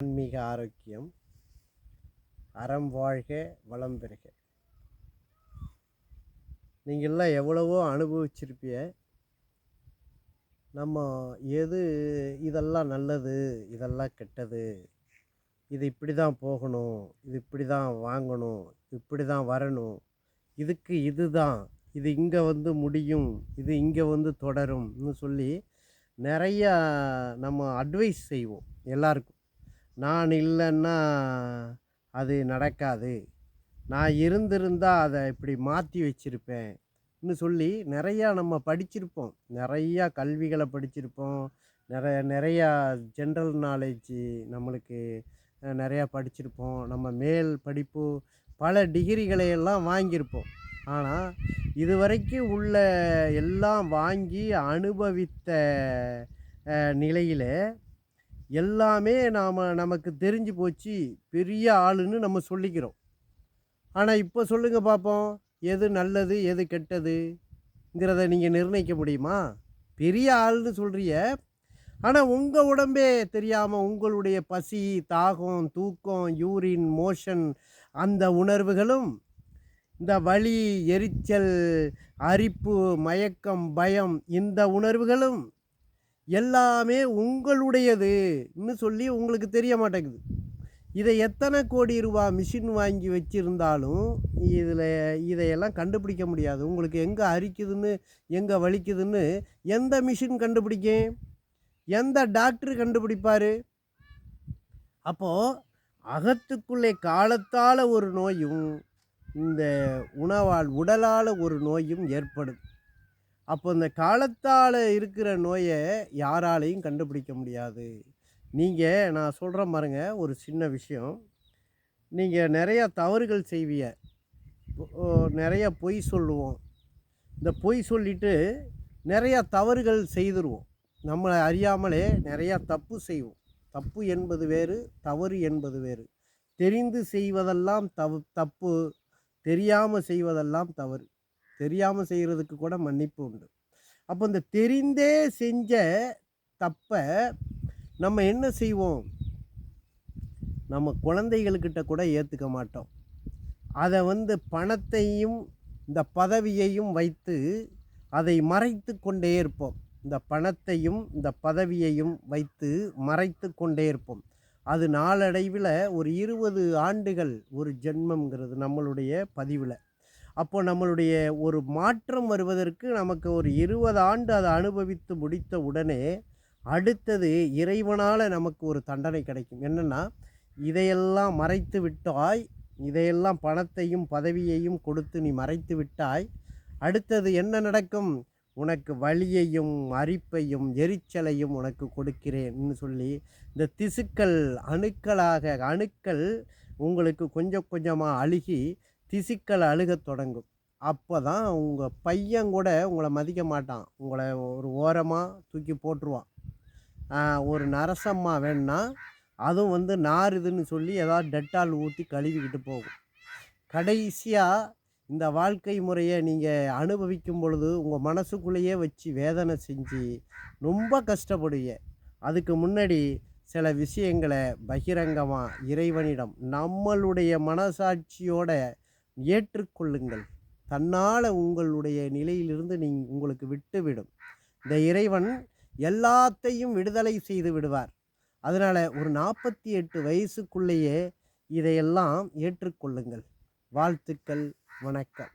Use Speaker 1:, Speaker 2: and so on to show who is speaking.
Speaker 1: ஆன்மீக ஆரோக்கியம் அறம் வாழ்க வளம் பெறுக நீங்கள்லாம் எவ்வளவோ அனுபவிச்சிருப்பிய நம்ம எது இதெல்லாம் நல்லது இதெல்லாம் கெட்டது இது இப்படி தான் போகணும் இது இப்படி தான் வாங்கணும் இப்படி தான் வரணும் இதுக்கு இதுதான் இது இங்கே வந்து முடியும் இது இங்கே வந்து தொடரும்னு சொல்லி நிறையா நம்ம அட்வைஸ் செய்வோம் எல்லாருக்கும். நான் இல்லைன்னா அது நடக்காது. நான் இருந்திருந்தால் அதை இப்படி மாற்றி வச்சுருப்பேன்னு சொல்லி நிறையா நம்ம படிச்சிருப்போம். நிறையா கல்விகளை படிச்சிருப்போம். நிறைய நிறையா ஜென்ரல் நாலேஜு நம்மளுக்கு நிறையா படிச்சிருப்போம். நம்ம மேல் படிப்பு பல டிகிரிகளை எல்லாம் வாங்கியிருப்போம். ஆனால் இதுவரைக்கும் உள்ள எல்லாம் வாங்கி அனுபவித்த நிலையில் எல்லாமே நாம் நமக்கு தெரிஞ்சு போச்சு. பெரிய ஆளுன்னு நம்ம சொல்லிக்கிறோம். ஆனால் இப்போ சொல்லுங்கள் பார்ப்போம் எது நல்லது எது கெட்டதுங்கிறத நீங்கள் நிர்ணயிக்க முடியுமா? பெரிய ஆள்னு சொல்கிறிய ஆனால் உங்கள் உடம்பே தெரியாமல் உங்களுடைய பசி தாகம் தூக்கம் யூரின் மோஷன் அந்த உணர்வுகளும் இந்த வலி எரிச்சல் அரிப்பு மயக்கம் பயம் இந்த உணர்வுகளும் எல்லாமே உங்களுடையதுன்னு சொல்லி உங்களுக்கு தெரிய மாட்டேங்குது. இதை எத்தனை கோடி ரூபா மிஷின் வாங்கி வச்சுருந்தாலும் இதில் இதையெல்லாம் கண்டுபிடிக்க முடியாது. உங்களுக்கு எங்கே அரிக்குதுன்னு எங்கே வலிக்குதுன்னு எந்த மிஷின் கண்டுபிடிக்கும் எந்த டாக்டர் கண்டுபிடிப்பார்? அப்போது அகத்துக்குள்ளே காலத்தால் ஒரு நோயும் இந்த உணவால் உடலால் ஒரு நோயும் ஏற்படுது. அப்போ இந்த காலத்தால் இருக்கிற நோயை யாராலையும் கண்டுபிடிக்க முடியாது. நீங்கள் நான் சொல்கிறேன் பாருங்க ஒரு சின்ன விஷயம். நீங்கள் நிறையா தவறுகள் செய்வீங்க. நிறைய பொய் சொல்லுவோம். இந்த பொய் சொல்லிட்டு நிறையா தவறுகள் செய்துருவோம். நம்மளை அறியாமலே நிறையா தப்பு செய்வோம். தப்பு என்பது வேறு தவறு என்பது வேறு. தெரிந்து செய்வதெல்லாம் தவ தப்பு. தெரியாமல் செய்வதெல்லாம் தவறு. தெரியாமல் செய்கிறதுக்கு கூட மன்னிப்பு உண்டு. அப்போ இந்த தெரிந்தே செஞ்ச தப்பை நம்ம என்ன செய்வோம்? நம்ம குழந்தைகளுக்கிட்ட கூட ஏற்றுக்க மாட்டோம். அதை வந்து பணத்தையும் இந்த பதவியையும் வைத்து அதை மறைத்து கொண்டே இருப்போம். இந்த பணத்தையும் இந்த பதவியையும் வைத்து மறைத்து கொண்டே இருப்போம். அது நாளடைவில் ஒரு இருபது ஆண்டுகள் ஒரு ஜென்மங்கிறது நம்மளுடைய பதிவில். அப்போ நம்மளுடைய ஒரு மாற்றம் வருவதற்கு நமக்கு ஒரு இருபது ஆண்டு அதை அனுபவித்து முடித்த உடனே அடுத்தது இறைவனால் நமக்கு ஒரு தண்டனை கிடைக்கும். என்னென்னா இதையெல்லாம் மறைத்து விட்டாய் இதையெல்லாம் பணத்தையும் பதவியையும் கொடுத்து நீ மறைத்து விட்டாய் அடுத்தது என்ன நடக்கும்? உனக்கு வலியையும் அரிப்பையும் எரிச்சலையும் உனக்கு கொடுக்கிறேன்னு சொல்லி இந்த திசுக்கள் அணுக்களாக அணுக்கள் உங்களுக்கு கொஞ்சம் கொஞ்சமாக அழுகி திசுக்கள் அழுகத் தொடங்கும். அப்போ தான் உங்கள் பையன் கூட உங்களை மதிக்க மாட்டான். உங்களை ஒரு ஓரமாக தூக்கி போட்டுருவான். ஒரு நரசம்மா வேணுன்னா அதுவும் வந்து நாறுதுன்னு சொல்லி ஏதாவது டெட்டால் ஊற்றி கழுவிக்கிட்டு போகும். கடைசியாக இந்த வாழ்க்கை முறையை நீங்கள் அனுபவிக்கும் பொழுது உங்கள் மனசுக்குள்ளேயே வச்சு வேதனை செஞ்சு ரொம்ப கஷ்டப்படுவீங்க. அதுக்கு முன்னாடி சில விஷயங்களை பகிரங்கமாக இறைவனிடம் நம்மளுடைய மனசாட்சியோட ஏற்றுக்கொள்ளுங்கள். தன்னால் உங்களுடைய நிலையிலிருந்து நீ உங்களுக்கு விட்டுவிடும். இந்த இறைவன் எல்லாத்தையும் விடுதலை செய்து விடுவார். அதனால் ஒரு நாற்பத்தி எட்டு வயசுக்குள்ளேயே இதையெல்லாம் ஏற்றுக்கொள்ளுங்கள். வாழ்த்துக்கள் வணக்கம்.